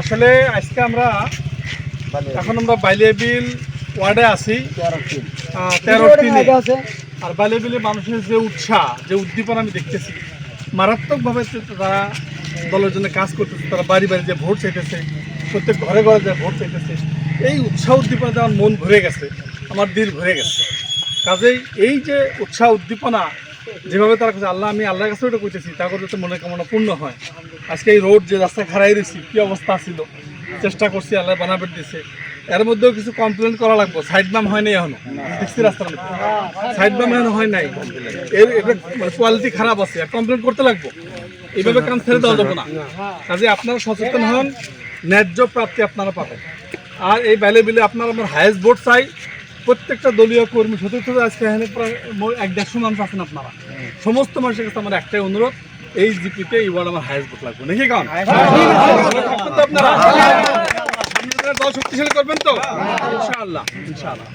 আসলে আজকে আমরা এখন আমরা বাইলেবিল ওয়ার্ডে আছি। তেরো তিনে। আর বাইলেবিলে মানুষের যে উৎসাহ যে উদ্দীপনা আমি দেখতেছি মারাত্মকভাবে তারা দলের জন্য কাজ করতেছে তারা বাড়ি বাড়ি যে ভোট চাইতেছে প্রত্যেক ঘরে ঘরে যে ভোট চাইতেছে এই উৎসাহ উদ্দীপনাতে আমার মন ভরে গেছে, আমার দিল ভরে গেছে। কাজেই এই যে উৎসাহ উদ্দীপনা, যেভাবে তারা কাছে আল্লাহ, আমি আল্লাহর কাছে ওটা করতেছি তা করে যাতে মনে কামনা পূর্ণ হয়। আজকে এই রোড যে রাস্তায় খারাই রয়েছি কী অবস্থা ছিল? চেষ্টা করছি, আল্লাহ বানাবে দিছে। এর মধ্যেও কিছু কমপ্লেন করা লাগবে। সাইড বাম হয় নাই এখনও? দেখছি রাস্তার মধ্যে। সাইড বাম এখনও হয় নাই। এর এটা কোয়ালিটি খারাপ আছে। আর কমপ্লেন করতে লাগবো? এইভাবে কাম ছেড়ে দেওয়া যাবে না। কাজে আপনারা সচেতন হন, ন্যায্য প্রাপ্তি আপনারা পাবেন। আর এই বেলে বিলে আপনার আমার হায়েস্ট ভোট চাই প্রত্যেকটা দলীয় কর্মী সতীর্থ আজকে এখানে প্রায় এক দেড়শো মানুষ আছেন আপনারা সমস্ত মানুষের কাছে আমার একটাই অনুরোধ এই জিপিতে এই ওয়ার্ড আমার হায়েস্ট ভোট লাগবে নাকি কারণ আপনারা দল শক্তিশালী করবেন তো ইনশাআল্লাহ ইনশাআল্লাহ